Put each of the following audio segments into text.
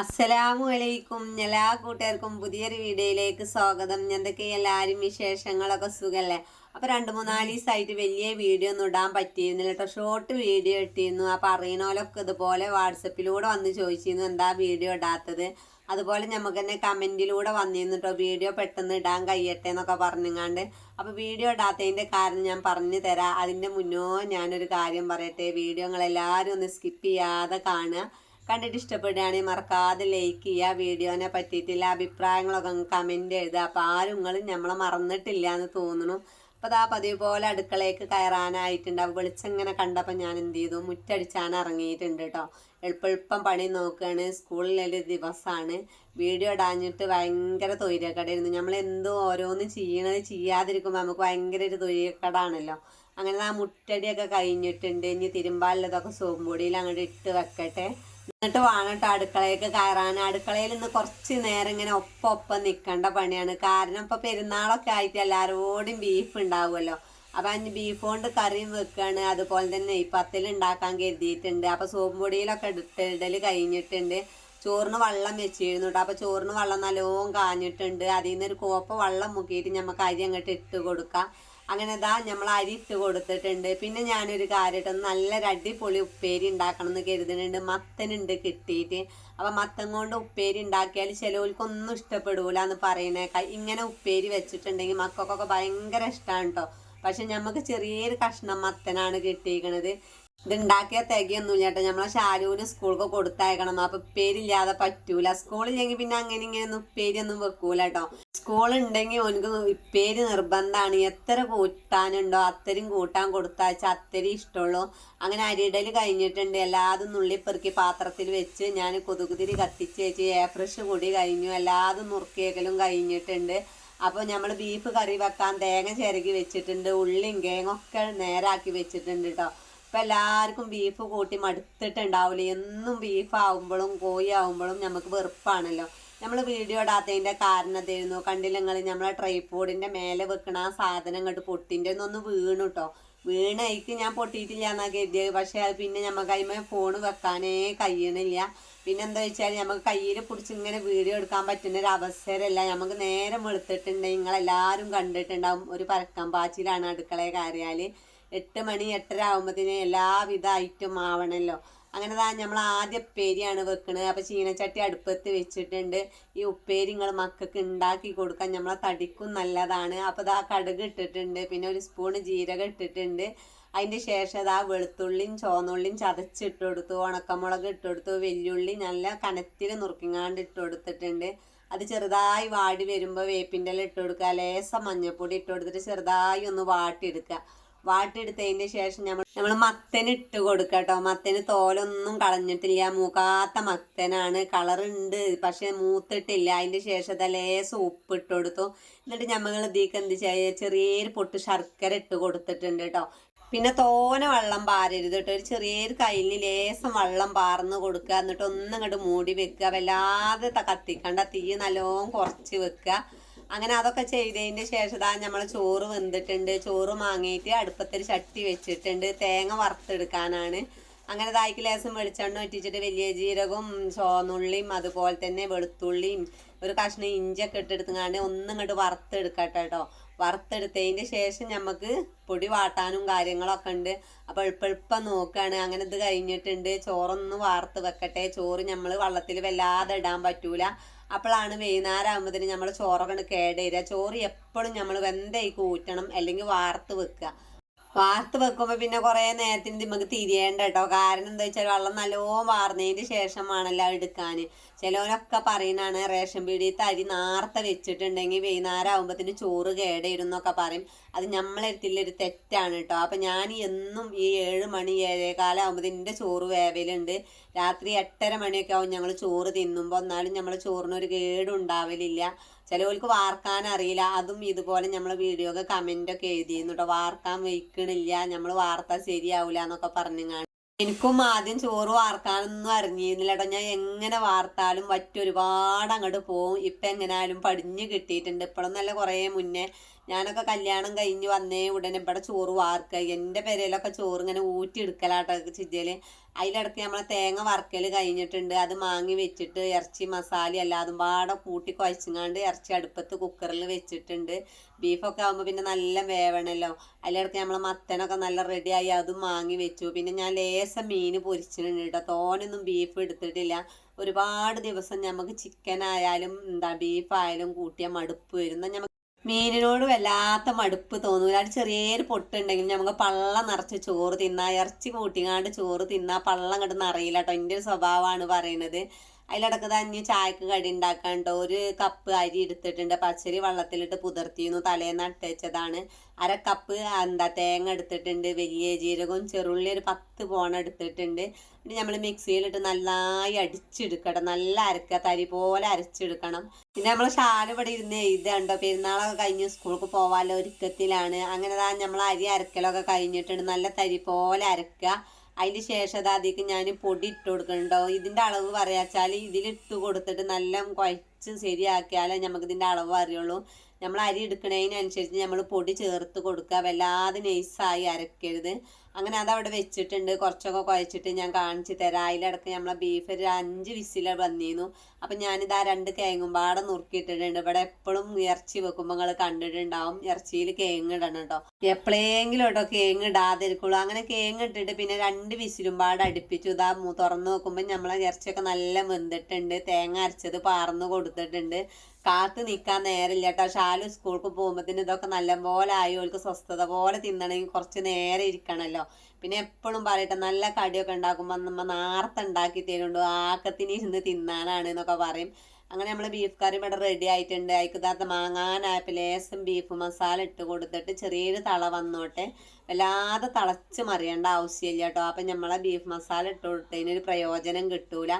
അസ്സലാമു അലൈക്കും എല്ലാ കൂട്ടുകാർക്കും പുതിയൊരു വീഡിയോയിലേക്ക് സ്വാഗതം. എന്തൊക്കെ എല്ലാവരും വിശേഷങ്ങളൊക്കെ സുഖല്ലേ? അപ്പൊ രണ്ട് മൂന്നാൽ ദിവസമായിട്ട് വലിയ വീഡിയോ ഒന്നും ഇടാൻ പറ്റിയിരുന്നില്ല കേട്ടോ. ഷോർട്ട് വീഡിയോ ഇട്ടിരുന്നു. ആ പറയണോലൊക്കെ ഇതുപോലെ വാട്സപ്പിലൂടെ വന്ന് ചോദിച്ചിരുന്നു എന്താ വീഡിയോ ഇടാത്തത്? അതുപോലെ നമുക്ക് തന്നെ കമന്റിലൂടെ വന്നിരുന്നു കേട്ടോ. വീഡിയോ പെട്ടെന്ന് ഇടാൻ കഴിയട്ടെ എന്നൊക്കെ പറഞ്ഞുങ്ങാണ്ട്. അപ്പൊ വീഡിയോ ഇടാത്തതിന്റെ കാരണം ഞാൻ പറഞ്ഞു തരാം. അതിന്റെ മുന്നോ ഞാനൊരു കാര്യം പറയട്ടെ. വീഡിയോ ഒന്ന് സ്കിപ്പ് ചെയ്യാതെ കാണുക. കണ്ടിട്ട് ഇഷ്ടപ്പെടുകയാണെങ്കിൽ മറക്കാതെ ലൈക്ക് ചെയ്യുക. വീഡിയോനെ പറ്റിയിട്ടില്ല അഭിപ്രായങ്ങളൊക്കെ കമന്റ് എഴുതുക. അപ്പോൾ ആരും നിങ്ങൾ നമ്മളെ മറന്നിട്ടില്ല എന്ന് തോന്നുന്നു. അപ്പോൾ അതാ പതിവ് പോലെ അടുക്കളയ്ക്ക് കയറാനായിട്ടുണ്ട് അപ്പോൾ വെളിച്ചിങ്ങനെ കണ്ടപ്പോൾ ഞാൻ എന്ത് ചെയ്തു? മുറ്റടിച്ചാൻ ഇറങ്ങിയിട്ടുണ്ട് കേട്ടോ എളുപ്പം പണി നോക്കുകയാണ്. സ്കൂളിലൊരു ദിവസമാണ്. വീഡിയോ ഇടാഞ്ഞിട്ട് ഭയങ്കര തൊയ്രക്കടയായിരുന്നു നമ്മൾ എന്തോ ഓരോന്ന് ചെയ്യണത് ചെയ്യാതിരിക്കുമ്പോൾ നമുക്ക് ഭയങ്കര ഒരു തൊയ്രക്കടാണല്ലോ അങ്ങനെ ആ മുറ്റടിയൊക്കെ കഴിഞ്ഞിട്ടുണ്ട്. ഇനി തിരുമ്പാലുള്ളതൊക്കെ സോമ്പൊടിയിൽ അങ്ങോട്ട് ഇട്ട് വെക്കട്ടെ. എന്നിട്ട് വേണം കേട്ടോ അടുക്കളയൊക്കെ കയറാൻ. അടുക്കളയിൽ നിന്ന് കുറച്ച് നേരം ഇങ്ങനെ ഒപ്പം ഒപ്പം നിൽക്കേണ്ട പണിയാണ്. കാരണം ഇപ്പൊ പെരുന്നാളൊക്കെ ആയിട്ട് എല്ലാവരോടും ബീഫ് ഉണ്ടാവുമല്ലോ. അപ്പൊ അഞ്ച് ബീഫ് കൊണ്ട് കറിയും വെക്കാണ്. അതുപോലെ തന്നെ പത്തിൽ ഉണ്ടാക്കാൻ കരുതിയിട്ടുണ്ട്. അപ്പൊ സോപ്പ് പൊടിയിലൊക്കെ ഇടൽ കഴിഞ്ഞിട്ടുണ്ട്. ചോറിന് വെള്ളം വെച്ചിരുന്നു കേട്ടോ അപ്പൊ ചോറിന് വെള്ളം നല്ലോണം കാഞ്ഞിട്ടുണ്ട്. അതിൽ നിന്ന് ഒരു കോപ്പ് വെള്ളം മുക്കിയിട്ട് നമുക്ക് അരി അങ്ങോട്ട് ഇട്ട് കൊടുക്കാം. അങ്ങനെ ഇതാ നമ്മൾ അരി ഇട്ട് കൊടുത്തിട്ടുണ്ട്. പിന്നെ ഞാനൊരു കാര്യമായിട്ട് നല്ലൊരു അടിപൊളി ഉപ്പേരി ഉണ്ടാക്കണം എന്ന് കരുതുന്നുണ്ട്. മത്തനുണ്ട് കിട്ടിയിട്ട് അപ്പം മത്തൻ കൊണ്ട് ഉപ്പേരി ഉണ്ടാക്കിയാൽ ചിലവർക്കൊന്നും ഇഷ്ടപ്പെടൂല എന്ന് പറയുന്നേക്കാൾ ഇങ്ങനെ ഉപ്പേരി വെച്ചിട്ടുണ്ടെങ്കിൽ മക്കൾക്കൊക്കെ ഭയങ്കര ഇഷ്ടമാണ് കേട്ടോ പക്ഷെ നമുക്ക് ചെറിയൊരു കഷ്ണം മത്തനാണ് കിട്ടിയിരിക്കണത് ഇത് ഉണ്ടാക്കിയ ചേട്ടാ നമ്മളെ ഷാരൂന് സ്കൂൾക്ക് കൊടുത്തയക്കണം. അപ്പൊ ഉപ്പേരില്ലാതെ പറ്റൂല. സ്കൂളില്ലെങ്കിൽ പിന്നെ അങ്ങനെ ഇങ്ങനെ ഒന്നും ഉപ്പേരി ഒന്നും വെക്കൂല കേട്ടോ. സ്കൂൾ ഉണ്ടെങ്കിൽ ഓനക്ക് പേര് നിർബന്ധമാണ് എത്ര കൂട്ടാനുണ്ടോ അത്രയും കൂട്ടാൻ കൊടുത്തയച്ചാൽ അത്രയും ഇഷ്ടമുള്ളൂ. അങ്ങനെ അരിയിടൽ കഴിഞ്ഞിട്ടുണ്ട്. എല്ലാതും നുള്ളിപ്പെറുക്കി പാത്രത്തിൽ വെച്ച് ഞാൻ കൊതുകുതിരി കത്തിച്ച് വെച്ച് എയർ ഫ്രഷ് കൂടി കഴിഞ്ഞു. എല്ലാതും നുറുക്കിയേക്കലും കഴിഞ്ഞിട്ടുണ്ട്. അപ്പോൾ നമ്മൾ ബീഫ് കറി വെക്കാൻ തേങ്ങ ചിരകി വെച്ചിട്ടുണ്ട്. ഉള്ളിയും കേങ്ങൊക്കെ നേരാക്കി വെച്ചിട്ടുണ്ട് കേട്ടോ. ഇപ്പം എല്ലാവർക്കും ബീഫ് കൂട്ടി മടുത്തിട്ടുണ്ടാവില്ല എന്നും ബീഫ് ആവുമ്പോഴും കോഴി ആവുമ്പോഴും നമുക്ക് വെറുപ്പാണല്ലോ. നമ്മൾ വീഡിയോ ഇടാത്തതിന്റെ കാരണം തരുന്നു കണ്ടില്ല നിങ്ങൾ നമ്മളെ ട്രൈപോഡിന്റെ മേലെ വെക്കണ ആ സാധനം ഇങ്ങോട്ട് പൊട്ടിന്റെ ഒന്ന് വീണു കേട്ടോ വീണയ്ക്ക് ഞാൻ പൊട്ടിയിട്ടില്ല എന്നാ കരുതിയത് പക്ഷേ അത് പിന്നെ നമുക്ക് അതിമേ ഫോൺ വെക്കാനേ കഴിയണില്ല. പിന്നെ എന്താ വെച്ചാൽ നമുക്ക് കയ്യിൽ പിടിച്ച് ഇങ്ങനെ വീഡിയോ എടുക്കാൻ പറ്റുന്ന ഒരു അവസരമല്ല നമുക്ക് നേരം വെളുത്തിട്ടുണ്ടെങ്കിൽ നിങ്ങളെല്ലാവരും കണ്ടിട്ടുണ്ടാവും. ഒരു പരക്കം പാച്ചിലാണ് അടുക്കളയെ കയറിയാൽ എട്ട് മണി എട്ടര ആകുമ്പോഴത്തേന് എല്ലാവിധ ഐറ്റം ആവണമല്ലോ അങ്ങനെ താ നമ്മൾ ആദ്യ ഉപ്പേരിയാണ് വെക്കുന്നത് അപ്പോൾ ചീനച്ചട്ടി അടുപ്പത്ത് വെച്ചിട്ടുണ്ട്. ഈ ഉപ്പേരി നിങ്ങൾ മക്കൾക്ക് ഉണ്ടാക്കി കൊടുക്കാൻ നമ്മളെ തടിക്കും നല്ലതാണ്. അപ്പോൾ ഇതാ കടുക് ഇട്ടിട്ടുണ്ട്. പിന്നെ ഒരു സ്പൂൺ ജീരകം ഇട്ടിട്ടുണ്ട്. അതിന്റെ ശേഷം ഇതാ വെളുത്തുള്ളിയും ചോന്നുള്ളിയും ചതച്ചിട്ട് കൊടുത്തു. ഉണക്കമുളക് ഇട്ട് കൊടുത്തു. വെല്ലുള്ളി നല്ല കനത്തിൽ നുറുക്കിങ്ങാണ്ട് ഇട്ട് കൊടുത്തിട്ടുണ്ട്. അത് ചെറുതായി വാടി വരുമ്പോൾ വേപ്പിന്റെ ഇട്ട് കൊടുക്കുക. ലേസം മഞ്ഞൾപ്പൊടി ഇട്ട് കൊടുത്തിട്ട് ചെറുതായി ഒന്ന് വാട്ടിയെടുക്കുക. വാട്ടിയെടുത്തതിന് ശേഷം നമ്മൾ നമ്മൾ മത്തന് ഇട്ട് കൊടുക്കുക കേട്ടോ മത്തന് തോലൊന്നും കളഞ്ഞിട്ടില്ല. മൂക്കാത്ത മത്തനാണ്. കളറുണ്ട് പക്ഷെ മൂത്തിട്ടില്ല. അതിന്റെ ശേഷം തലേ സൂപ്പ് ഇട്ട് കൊടുത്തു. എന്നിട്ട് നമ്മൾ ഇതിക്ക് എന്ത് ചെയ്യുക ചെറിയൊരു പൊട്ട് ശർക്കര ഇട്ട് കൊടുത്തിട്ടുണ്ട് കേട്ടോ പിന്നെ തോനെ വെള്ളം പാരരുത് കേട്ടോ ഒരു ചെറിയൊരു കയ്യിൽ ലേസം വെള്ളം പാർന്ന് കൊടുക്കുക. എന്നിട്ട് ഒന്നും ഇങ്ങോട്ട് മൂടി വെക്കുക. വല്ലാതെ കത്തിക്കണ്ട. തീ നല്ലോണം കുറച്ച് വെക്കുക. അങ്ങനെ അതൊക്കെ ചെയ്തതിന്റെ ശേഷം നമ്മൾ ചോറ് വെന്തിട്ടുണ്ട്. ചോറ് മാങ്ങിയിട്ട് അടുപ്പത്തൊരു ചട്ടി വെച്ചിട്ടുണ്ട്. തേങ്ങ വറുത്തെടുക്കാനാണ്. അങ്ങനെ ദായിക്ക് ലേസം വെളിച്ചെണ്ണ ഒറ്റിച്ചിട്ട് വലിയ ജീരകവും ചോന്നുള്ളിയും അതുപോലെ തന്നെ വെളുത്തുള്ളിയും ഒരു കഷ്ണം ഇഞ്ചൊക്കെ ഇട്ടെടുത്തുങ്ങാണ്ട് ഒന്നും ഇങ്ങോട്ട് വറുത്തെടുക്കട്ടെ കേട്ടോ വറുത്തെടുത്തതിന്റെ ശേഷം നമുക്ക് പൊടി വാട്ടാനും കാര്യങ്ങളൊക്കെ ഉണ്ട് അപ്പോൾ എളുപ്പെളുപ്പം നോക്കുകയാണ് അങ്ങനെ ഇത് കഴിഞ്ഞിട്ടുണ്ട്. ചോറൊന്ന് വാർത്ത് വെക്കട്ടെ. ചോറ് നമ്മൾ വള്ളത്തിൽ വല്ലാതെ ഇടാൻ പറ്റൂല. അപ്പോഴാണ് വൈകുന്നേരം ആകുമ്പോഴത്തേന് നമ്മൾ ചോറൊക്കെ കേടുവരിക ചോറ് എപ്പോഴും നമ്മൾ വെന്തയ്ക്ക് ഊറ്റണം അല്ലെങ്കിൽ വാർത്ത് വെക്കുക വാർത്ത് വെക്കുമ്പോൾ പിന്നെ കുറേ നേരത്തിന് നമുക്ക് തിരിയേണ്ട കേട്ടോ കാരണം എന്താ വെച്ചാൽ വെള്ളം നല്ലോണം ശേഷം ശേഷമാണല്ലോ എടുക്കാൻ ചിലവരൊക്കെ പറയുന്നതാണ് റേഷൻ പീടിയത്തെ തരി നാർത്ത വെച്ചിട്ടുണ്ടെങ്കിൽ വൈകുന്നേരം ആകുമ്പോഴത്തേന് ചോറ് കേടയിരുന്നൊക്കെ പറയും. അത് നമ്മളെടുത്തില്ലൊരു തെറ്റാണ് കേട്ടോ അപ്പം ഞാൻ എന്നും ഈ ഏഴ് മണി ഏഴേകാലം ആകുമ്പോഴത്തേന് എന്റെ ചോറ് വേവലുണ്ട്. രാത്രി എട്ടര മണിയൊക്കെ ആവും ഞങ്ങൾ ചോറ് തിന്നുമ്പോൾ എന്നാലും നമ്മൾ ചോറിനൊരു കേടുണ്ടാവലില്ല ചിലവർക്ക് വാർക്കാൻ അറിയില്ല. അതും ഇതുപോലെ നമ്മൾ വീഡിയോ ഒക്കെ കമന്റ് ഒക്കെ എഴുതിയിരുന്നു കേട്ടോ വാർക്കാൻ വയ്ക്കണില്ല. നമ്മൾ വാർത്ത ശരിയാവില്ല എന്നൊക്കെ പറഞ്ഞാണ് എനിക്കും ആദ്യം ചോറ് വാർക്കാനൊന്നും അറിഞ്ഞിരുന്നില്ല കേട്ടോ ഞാൻ എങ്ങനെ വാർത്താലും വറ്റ ഒരുപാട് അങ്ങോട്ട് പോവും. ഇപ്പം എങ്ങനെയാലും പടിഞ്ഞ് കിട്ടിയിട്ടുണ്ട്. ഇപ്പോഴൊന്നല്ല നല്ല കുറേ മുന്നേ ഞാനൊക്കെ കല്യാണം കഴിഞ്ഞ് വന്നേ ഉടനെ ഇവിടെ ചോറ് വാർക്ക. എന്റെ പെരയിലൊക്കെ ചോറ് ഇങ്ങനെ ഊറ്റി എടുക്കലാട്ടോ ചിജൽ അതിലിടയ്ക്ക് നമ്മളെ തേങ്ങ വറക്കൽ കഴിഞ്ഞിട്ടുണ്ട്. അത് മാങ്ങി വെച്ചിട്ട് ഇറച്ചി മസാല എല്ലാതും പാടെ കൂട്ടി കുഴച്ചിങ്ങാണ്ട് ഇറച്ചി അടുപ്പത്ത് കുക്കറിൽ വെച്ചിട്ടുണ്ട്. ബീഫൊക്കെ ആകുമ്പോൾ പിന്നെ നല്ല വേവണല്ലോ. അതിലിടയ്ക്ക് നമ്മളെ മത്തനൊക്കെ നല്ല റെഡിയായി അതും മാങ്ങി വെച്ചു. പിന്നെ ഞാൻ ലേശം മീൻ പൊരിച്ചിട്ടുണ്ട് കേട്ടോ തോനൊന്നും ബീഫ് എടുത്തിട്ടില്ല. ഒരുപാട് ദിവസം നമുക്ക് ചിക്കൻ ആയാലും എന്താ ബീഫായാലും കൂട്ടിയ മടുപ്പ് വരുന്ന നമുക്ക് മീനിനോട് വല്ലാത്ത മടുപ്പ് തോന്നൂല. അത് ചെറിയൊരു പൊട്ടുണ്ടെങ്കിൽ നമുക്ക് പള്ള നിറച്ച് ചോറ് തിന്നാ ഇറച്ചി കൂട്ടിങ്ങാണ്ട് ചോറ് തിന്നാ പള്ളം കിട്ടുന്ന അറിയില്ല കേട്ടോ എന്റെ ഒരു സ്വഭാവമാണ് പറയണത്. അതിലിടക്ക് തന്നെ ചായക്ക് കടി ഉണ്ടാക്കാൻ കേട്ടോ ഒരു കപ്പ് അരി എടുത്തിട്ടുണ്ട്. പച്ചരി വെള്ളത്തിലിട്ട് പുതിർത്തിയിരുന്നു. തലേന്ന് അട്ടച്ചതാണ് അര കപ്പ് എന്താ തേങ്ങ എടുത്തിട്ടുണ്ട്. വലിയ ജീരകവും ചെറുള്ളി ഒരു പത്ത് പോണ എടുത്തിട്ടുണ്ട്. പിന്നെ നമ്മൾ മിക്സിയിലിട്ട് നന്നായി അടിച്ചെടുക്കണം. നല്ല അരക്ക തരി പോലെ അരച്ചെടുക്കണം. പിന്നെ നമ്മൾ ഷാല ഇവിടെ ഇരുന്ന് എഴുതണ്ടോ പെരുന്നാളൊക്കെ കഴിഞ്ഞ് സ്കൂൾക്ക് പോകാനുള്ള ഒരുക്കത്തിലാണ്. അങ്ങനെ നമ്മൾ അരി അരക്കലൊക്കെ കഴിഞ്ഞിട്ടുണ്ട്. നല്ല തരി പോലെ അരക്കുക അതിന് ശേഷം അത് അതിലേക്ക് ഞാൻ പൊടി ഇട്ട് കൊടുക്കുന്നുണ്ടോ ഇതിന്റെ അളവ് പറയാച്ചാൽ ഇതിലിട്ട് കൊടുത്തിട്ട് നല്ല കുഴച്ച് ശരിയാക്കിയാലേ നമുക്ക് ഇതിന്റെ അളവ് അറിയുള്ളൂ. നമ്മൾ അരി എടുക്കുന്നതിനനുസരിച്ച് നമ്മൾ പൊടി ചേർത്ത് കൊടുക്കുക. വല്ലാതെ നൈസായി അരക്കരുത്. അങ്ങനെ അതവിടെ വെച്ചിട്ടുണ്ട്. കുറച്ചൊക്കെ കുഴച്ചിട്ട് ഞാൻ കാണിച്ചു തരാം. അതിലടക്ക് നമ്മളെ ബീഫ് ഒരു അഞ്ച് വിസില വന്നിരുന്നു. അപ്പം ഞാനിത് ആ രണ്ട് കേങ്ങും പാടെ നുറുക്കിയിട്ടിട്ടുണ്ട്. ഇവിടെ എപ്പോഴും ഇറച്ചി വെക്കുമ്പോൾ നിങ്ങൾ കണ്ടിട്ടുണ്ടാവും. ഇറച്ചിയിൽ കേങ്ങ് ഇടണം കേട്ടോ എപ്പോഴെങ്കിലും കേട്ടോ കേങ്ങ് ഇടാതിരിക്കുള്ളൂ. അങ്ങനെ കേങ്ങ് ഇട്ടിട്ട് പിന്നെ രണ്ട് വിസിലും പാടെ അടുപ്പിച്ചു. ഇതാ തുറന്നു നോക്കുമ്പോൾ നമ്മളെ ഇറച്ചിയൊക്കെ നല്ല വെന്തിട്ടുണ്ട്. തേങ്ങ അരച്ചത് പാർന്ന് കൊടുത്തിട്ടുണ്ട്. കാത്തു നിൽക്കാൻ നേരമില്ല കേട്ടോ ഷാലു സ്കൂൾക്ക് പോകുമ്പോഴത്തേന് ഇതൊക്കെ നല്ലപോലെ ആയി. ഓൾക്ക് സ്വസ്ഥത പോലെ തിന്നണമെങ്കിൽ കുറച്ച് നേരെ ഇരിക്കണമല്ലോ. പിന്നെ എപ്പോഴും പറയട്ടെ നല്ല കടിയൊക്കെ ഉണ്ടാക്കുമ്പോൾ നമ്മൾ നേരത്തെ ഉണ്ടാക്കി തരുന്നുണ്ട്. ആക്കത്തിന് ഇരുന്ന് തിന്നാനാണ് എന്നൊക്കെ പറയും. അങ്ങനെ നമ്മൾ ബീഫ് കറി ഇവിടെ റെഡി ആയിട്ടുണ്ട്. അതിക്കകത്ത് മാങ്ങാനായപ്പോൾ ലേശം ബീഫ് മസാല ഇട്ട് കൊടുത്തിട്ട് ചെറിയൊരു തള വന്നോട്ടെ. വല്ലാതെ തളച്ച് മറിയേണ്ട ആവശ്യമില്ല കേട്ടോ. അപ്പം നമ്മളെ ബീഫ് മസാല ഇട്ട് കൊടുത്തതിനൊരു പ്രയോജനം കിട്ടൂല.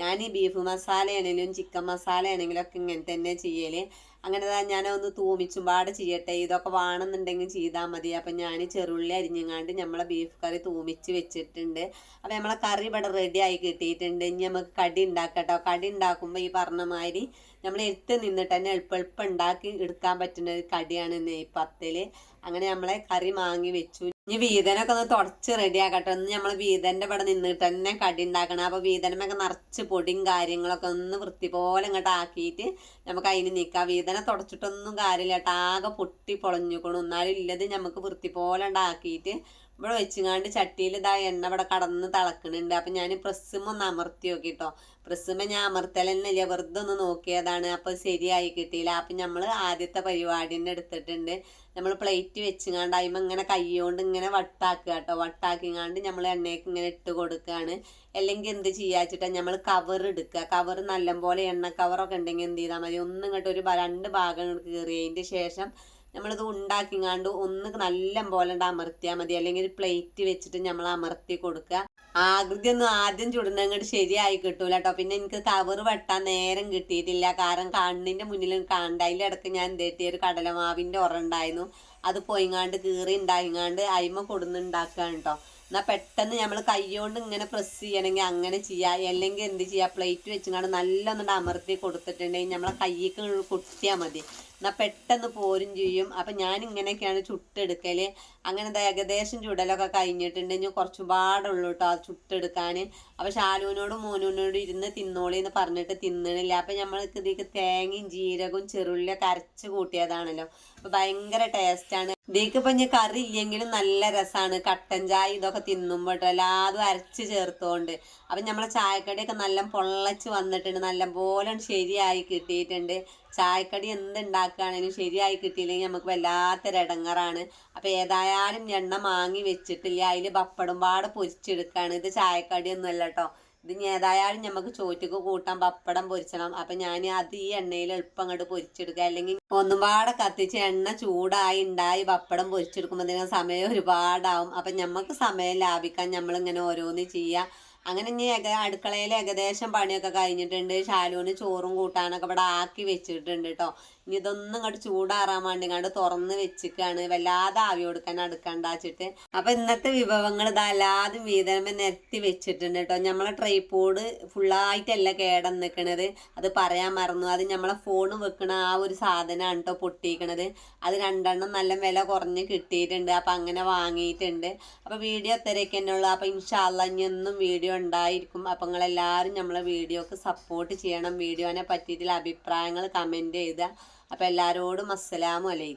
ഞാൻ ഈ ബീഫ് മസാല ആണെങ്കിലും ചിക്കൻ മസാല ആണെങ്കിലും ഒക്കെ ഇങ്ങനെ തന്നെ ചെയ്യൽ. അങ്ങനെ ഞാൻ ഒന്ന് തൂമിച്ചും പാട് ചെയ്യട്ടെ ഇതൊക്കെ വേണമെന്നുണ്ടെങ്കിൽ ചെയ്താൽ മതി. അപ്പം ഞാൻ ചെറുള്ളി അരിഞ്ഞങ്ങാണ്ട് നമ്മളെ ബീഫ് കറി തൂമിച്ച് വെച്ചിട്ടുണ്ട്. അപ്പം നമ്മളെ കറി ഇവിടെ റെഡി ആയി കിട്ടിയിട്ടുണ്ട്. ഇനി നമുക്ക് കടി ഉണ്ടാക്കട്ടോ. കടി ഉണ്ടാക്കുമ്പോൾ ഈ പറഞ്ഞ മാതിരി നമ്മൾ എടുത്ത് നിന്നിട്ട് തന്നെ എളുപ്പം എളുപ്പം ഉണ്ടാക്കി എടുക്കാൻ പറ്റുന്ന ഒരു കടിയാണ് നെയ്പ്പത്തിൽ അങ്ങനെ നമ്മളെ കറി മാങ്ങി വെച്ചു. ഇനി വീതനൊക്കെ ഒന്ന് തുടച്ച് റെഡിയാക്കട്ടെ ഒന്ന് നമ്മൾ വീതന്റെ ഇവിടെ നിന്നിട്ട് തന്നെ കടി ഉണ്ടാക്കണം അപ്പോൾ വീതനമൊക്കെ നിറച്ച് പൊടിയും കാര്യങ്ങളൊക്കെ ഒന്ന് വൃത്തി പോലെ ഇങ്ങോട്ട് ആക്കിയിട്ട് നമുക്ക് അതിന് നിൽക്കാം വീതന തുടച്ചിട്ടൊന്നും കാര്യമില്ല കേട്ടോ ആകെ പൊട്ടി പൊളഞ്ഞുക്കണം എന്നാലും ഇല്ലത് നമുക്ക് വൃത്തി പോലെ ഉണ്ടാക്കിയിട്ട് ഇവിടെ വെച്ചുങ്ങാണ്ട് ചട്ടിയിൽ ഇതാ എണ്ണ ഇവിടെ കടന്ന് തിളക്കണുണ്ട്. അപ്പം ഞാൻ പ്രസ്സും ഒന്ന് അമർത്തി നോക്കി കേട്ടോ പ്രസ്സുമ്മ ഞാൻ അമർത്തലെന്നല്ല വെറുതെ ഒന്ന് നോക്കിയതാണ്. അപ്പോൾ ശരിയായി കിട്ടിയില്ല. അപ്പം നമ്മൾ ആദ്യത്തെ പരിപാടി തന്നെ എടുത്തിട്ടുണ്ട്. നമ്മൾ പ്ലേറ്റ് വെച്ചുങ്ങാണ്ട് അതിമ ഇങ്ങനെ കൈകൊണ്ട് ഇങ്ങനെ വട്ടാക്കുക കേട്ടോ. വട്ടാക്കിങ്ങാണ്ട് നമ്മൾ എണ്ണയ്ക്ക് ഇങ്ങനെ ഇട്ട് കൊടുക്കുകയാണ് അല്ലെങ്കിൽ എന്ത് ചെയ്യാച്ചിട്ടാ നമ്മൾ കവർ എടുക്കുക. കവർ നല്ലപോലെ എണ്ണ കവറൊക്കെ ഉണ്ടെങ്കിൽ എന്ത് ചെയ്താൽ മതി. ഒന്നും ഇങ്ങോട്ട് ഒരു രണ്ട് ഭാഗം കീറിയതിന്റെ ശേഷം നമ്മളിത് ഉണ്ടാക്കിങ്ങാണ്ട് ഒന്ന് നല്ല പോലെ അമർത്തിയാൽ മതി. അല്ലെങ്കിൽ പ്ലേറ്റ് വെച്ചിട്ട് നമ്മൾ അമർത്തി കൊടുക്കുക. ആകൃതി ഒന്നും ആദ്യം ചുടുന്നങ്ങോട്ട് ശരിയായി കിട്ടൂല കേട്ടോ പിന്നെ എനിക്ക് കവർ വെട്ടാൻ നേരം കിട്ടിയിട്ടില്ല. കാരണം കണ്ണിന്റെ മുന്നിൽ കാണണ്ട അതിലിടക്ക് ഞാൻ എന്തെത്തിയ ഒരു കടലമാവിന്റെ ഉണ്ടായിരുന്നു. അത് പോയിങ്ങാണ്ട് കീറി ഉണ്ടായിങ്ങാണ്ട് അയിമ കൊടുന്നുണ്ടാക്കുകയാണ് കേട്ടോ എന്നാൽ പെട്ടെന്ന് നമ്മൾ കൈകൊണ്ട് ഇങ്ങനെ പ്രസ് ചെയ്യണമെങ്കിൽ അങ്ങനെ ചെയ്യുക അല്ലെങ്കിൽ എന്ത് ചെയ്യുക പ്ലേറ്റ് വെച്ചുകൊണ്ട് നല്ലൊന്നുണ്ട് അമർത്തി കൊടുത്തിട്ടുണ്ടെങ്കിൽ നമ്മളെ കൈക്ക് കുത്തിയാൽ മതി. എന്നാൽ പെട്ടെന്ന് പോരും ചെയ്യും. അപ്പം ഞാൻ ഇങ്ങനെയൊക്കെയാണ് ചുട്ടെടുക്കൽ അങ്ങനെ ഏകദേശം ചുടലൊക്കെ കഴിഞ്ഞിട്ടുണ്ടെങ്കിൽ കുറച്ചുപാടുള്ളൂ കേട്ടോ അത് ചുട്ടെടുക്കാൻ അപ്പം ഷാലുവിനോടും മോനുവിനോടും ഇരുന്ന് തിന്നോളി എന്ന് പറഞ്ഞിട്ട് തിന്നണില്ല. അപ്പം നമ്മൾ ഇതിലേക്ക് തേങ്ങയും ജീരകവും ചെറുള്ളിയൊക്കെ അരച്ച് കൂട്ടിയതാണല്ലോ. അപ്പോൾ ഭയങ്കര ടേസ്റ്റാണ് ഇതിലേക്ക് ഇപ്പൊ ഇനി കറി ഇല്ലെങ്കിലും നല്ല രസമാണ് കട്ടൻ ചായ ഇതൊക്കെ തിന്നുമ്പോൾ എല്ലാതും അരച്ച് ചേർത്തുകൊണ്ട് അപ്പൊ നമ്മളെ ചായക്കടിയൊക്കെ നല്ല പൊള്ളച്ച് വന്നിട്ടുണ്ട്. നല്ല പോലെ ശരിയായി കിട്ടിയിട്ടുണ്ട്. ചായക്കടി എന്തുണ്ടാക്കുകയാണെങ്കിലും ശരിയായി കിട്ടിയില്ലെങ്കിൽ നമുക്ക് വല്ലാത്തൊരു ഇടങ്ങറാണ് അപ്പൊ ഏതായാലും എണ്ണ മാങ്ങി വെച്ചിട്ടില്ല? അതിൽ പപ്പടും പാട് പൊരിച്ചെടുക്കുകയാണ് ഇത് ചായക്കടി ഒന്നുമല്ല കേട്ടോ. ഇത് ഏതായാലും നമുക്ക് ചോറ്റക്ക് കൂട്ടാൻ പപ്പടം പൊരിച്ചണം. അപ്പം ഞാൻ അത് ഈ എണ്ണയിൽ എളുപ്പം അങ്ങോട്ട് പൊരിച്ചെടുക്കുക അല്ലെങ്കിൽ ഒന്നും പാടെ കത്തിച്ച് എണ്ണ ചൂടായി ഉണ്ടായി പപ്പടം പൊരിച്ചെടുക്കുമ്പോഴത്തേക്കും സമയം ഒരുപാടാവും. അപ്പം നമുക്ക് സമയം ലാഭിക്കാൻ നമ്മളിങ്ങനെ ഓരോന്ന് ചെയ്യുക അങ്ങനെ ഇനി ഏക അടുക്കളയിൽ ഏകദേശം പണിയൊക്കെ കഴിഞ്ഞിട്ടുണ്ട്. ശാലുവിന് ചോറും കൂട്ടാനൊക്കെ ഇവിടെ ആക്കി വെച്ചിട്ടുണ്ട് കേട്ടോ ഇനി ഇതൊന്നും ഇങ്ങോട്ട് ചൂടാറാൻ വേണ്ടി കണ്ട് തുറന്ന് വെച്ചിക്കാണ്. വല്ലാതെ ആവി കൊടുക്കാൻ അടുക്കണ്ടാച്ചിട്ട് അപ്പൊ ഇന്നത്തെ വിഭവങ്ങൾ ഇതല്ലാതെ വീതമേ നിരത്തി വെച്ചിട്ടുണ്ട് കേട്ടോ നമ്മളെ ട്രൈപ്പോഡ് ഫുള്ളായിട്ടല്ല കേടം നിൽക്കണത് അത് പറയാൻ മറന്നു. അത് നമ്മളെ ഫോൺ വെക്കണ ആ ഒരു സാധനമാണ് കേട്ടോ പൊട്ടിക്കണത്. അത് രണ്ടെണ്ണം നല്ല വില കുറഞ്ഞ് കിട്ടിയിട്ടുണ്ട്. അപ്പൊ അങ്ങനെ വാങ്ങിയിട്ടുണ്ട്. അപ്പൊ വീഡിയോ ഇത്രയൊക്കെ തന്നെ ഉള്ളു. അപ്പൊ ഇൻഷാല്ല ഇനി ഒന്നും വീഡിയോ ഉണ്ടായിരിക്കും. അപ്പം നിങ്ങളെല്ലാവരും നമ്മളെ വീഡിയോക്ക് സപ്പോർട്ട് ചെയ്യണം. വീഡിയോനെ പറ്റിയിട്ടുള്ള അഭിപ്രായങ്ങൾ കമന്റ് ചെയ്താൽ അപ്പോൾ എല്ലാവരോടും അസ്സലാമു അലൈക്കും.